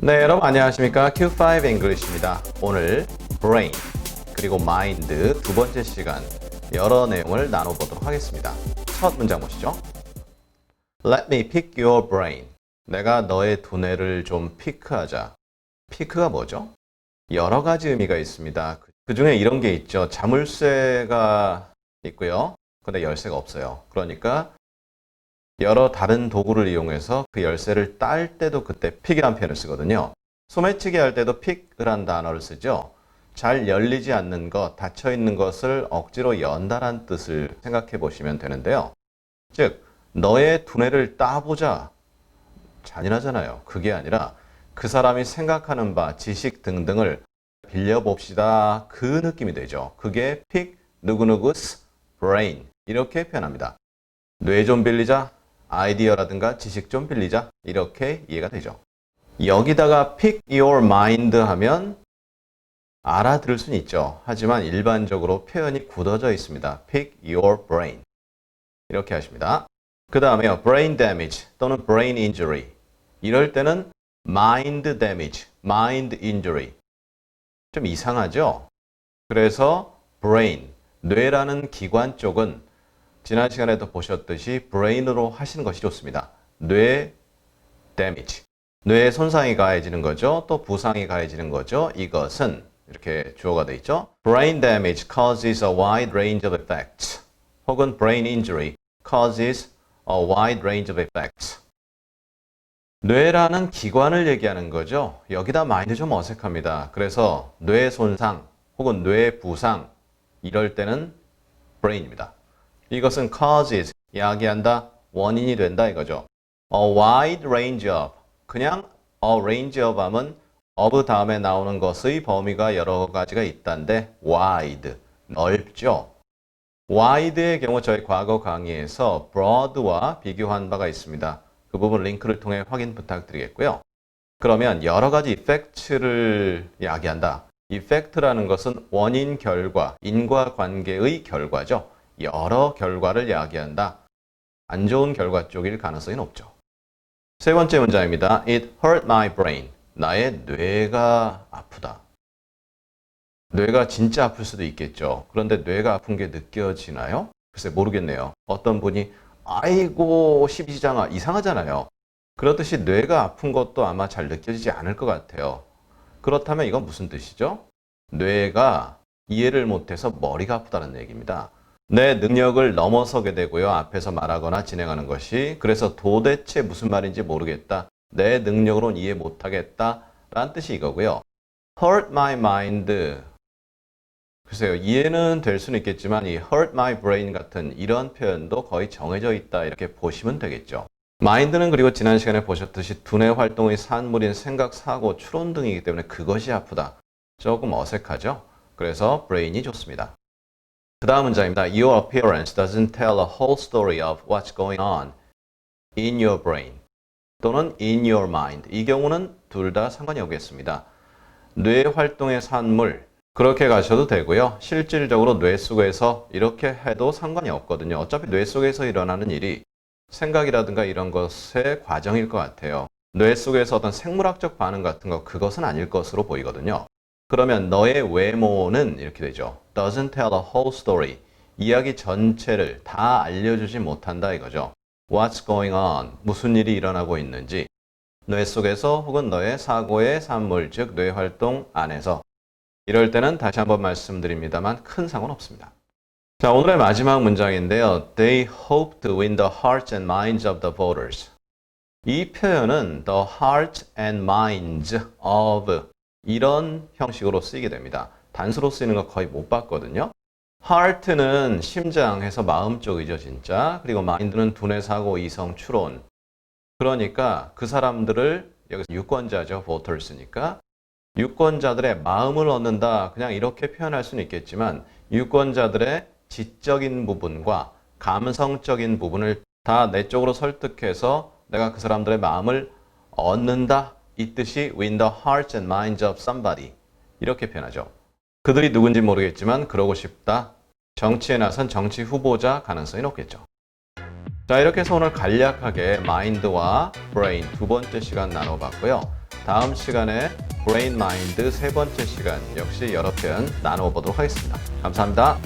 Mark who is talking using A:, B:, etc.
A: 네, 여러분 안녕하십니까? Q5 English입니다. 오늘 brain 그리고 mind 두 번째 시간 여러 내용을 나눠보도록 하겠습니다. 첫 문장 보시죠. Let me pick your brain. 내가 너의 두뇌를 좀 피크하자. 피크가 뭐죠? 여러 가지 의미가 있습니다. 그 중에 이런 게 있죠. 자물쇠가 있고요. 근데 열쇠가 없어요. 그러니까 여러 다른 도구를 이용해서 그 열쇠를 딸 때도 그때 픽이란 표현을 쓰거든요. 소매치기 할 때도 픽이란 단어를 쓰죠. 잘 열리지 않는 것, 닫혀 있는 것을 억지로 연다란 뜻을 생각해 보시면 되는데요. 즉, 너의 두뇌를 따보자. 잔인하잖아요. 그게 아니라 그 사람이 생각하는 바, 지식 등등을 빌려봅시다. 그 느낌이 되죠. 그게 픽 누구누구's brain. 이렇게 표현합니다. 뇌 좀 빌리자, 아이디어라든가 지식 좀 빌리자 이렇게 이해가 되죠. 여기다가 pick your mind 하면 알아들을 수는 있죠. 하지만 일반적으로 표현이 굳어져 있습니다. pick your brain 이렇게 하십니다. 그 다음에요. brain damage 또는 brain injury 이럴 때는 mind damage, mind injury 좀 이상하죠? 그래서 brain, 뇌라는 기관 쪽은 지난 시간에도 보셨듯이 브레인으로 하시는 것이 좋습니다. 뇌 damage. 뇌에 손상이 가해지는 거죠. 또 부상이 가해지는 거죠. 이것은 이렇게 주어가 되어 있죠. Brain damage causes a wide range of effects. 혹은 brain injury causes a wide range of effects. 뇌라는 기관을 얘기하는 거죠. 여기다 마인드 좀 어색합니다. 그래서 뇌 손상 혹은 뇌 부상 이럴 때는 brain입니다. 이것은 causes, 야기한다, 원인이 된다 이거죠. A wide range of, 그냥 a range of 하면 of 다음에 나오는 것의 범위가 여러 가지가 있다는데 wide, 넓죠. wide의 경우 저희 과거 강의에서 broad와 비교한 바가 있습니다. 그 부분 링크를 통해 확인 부탁드리겠고요. 그러면 여러 가지 effect를 야기한다. effect라는 것은 원인 결과, 인과 관계의 결과죠. 여러 결과를 야기한다. 안 좋은 결과 쪽일 가능성이 높죠. 세 번째 문장입니다. It hurt my brain. 나의 뇌가 아프다. 뇌가 진짜 아플 수도 있겠죠. 그런데 뇌가 아픈 게 느껴지나요? 글쎄 모르겠네요. 어떤 분이 아이고 십이장아 이상하잖아요. 그렇듯이 뇌가 아픈 것도 아마 잘 느껴지지 않을 것 같아요. 그렇다면 이건 무슨 뜻이죠? 뇌가 이해를 못해서 머리가 아프다는 얘기입니다. 내 능력을 넘어서게 되고요. 앞에서 말하거나 진행하는 것이. 그래서 도대체 무슨 말인지 모르겠다. 내 능력으로는 이해 못하겠다. 라는 뜻이 이거고요. hurt my mind. 글쎄요. 이해는 될 수는 있겠지만 이 hurt my brain 같은 이런 표현도 거의 정해져 있다. 이렇게 보시면 되겠죠. 마인드는 그리고 지난 시간에 보셨듯이 두뇌 활동의 산물인 생각, 사고, 추론 등이기 때문에 그것이 아프다. 조금 어색하죠? 그래서 brain이 좋습니다. 그 다음 문장입니다. Your appearance doesn't tell a whole story of what's going on in your brain 또는 in your mind. 이 경우는 둘 다 상관이 없겠습니다. 뇌 활동의 산물 그렇게 가셔도 되고요. 실질적으로 뇌 속에서 이렇게 해도 상관이 없거든요. 어차피 뇌 속에서 일어나는 일이 생각이라든가 이런 것의 과정일 것 같아요. 뇌 속에서 어떤 생물학적 반응 같은 거 그것은 아닐 것으로 보이거든요. 그러면 너의 외모는 이렇게 되죠. doesn't tell a whole story. 이야기 전체를 다 알려주지 못한다 이거죠. What's going on? 무슨 일이 일어나고 있는지 뇌 속에서 혹은 너의 사고의 산물 즉 뇌 활동 안에서 이럴 때는 다시 한번 말씀드립니다만 큰 상관 없습니다. 자 오늘의 마지막 문장인데요. They hope to win the hearts and minds of the voters. 이 표현은 the hearts and minds of 이런 형식으로 쓰이게 됩니다. 단수로 쓰이는 거 거의 못 봤거든요. heart는 심장해서 마음 쪽이죠, 진짜. 그리고 mind는 두뇌 사고 이성 추론. 그러니까 그 사람들을 여기서 유권자죠, voters니까. 유권자들의 마음을 얻는다. 그냥 이렇게 표현할 수는 있겠지만 유권자들의 지적인 부분과 감성적인 부분을 다 내 쪽으로 설득해서 내가 그 사람들의 마음을 얻는다. 이 뜻이 win the hearts and minds of somebody. 이렇게 표현하죠. 그들이 누군지 모르겠지만 그러고 싶다. 정치에 나선 정치 후보자 가능성이 높겠죠. 자, 이렇게 해서 오늘 간략하게 마인드와 브레인 두 번째 시간 나눠봤고요. 다음 시간에 브레인 마인드 세 번째 시간 역시 여러 편 나누어 보도록 하겠습니다. 감사합니다.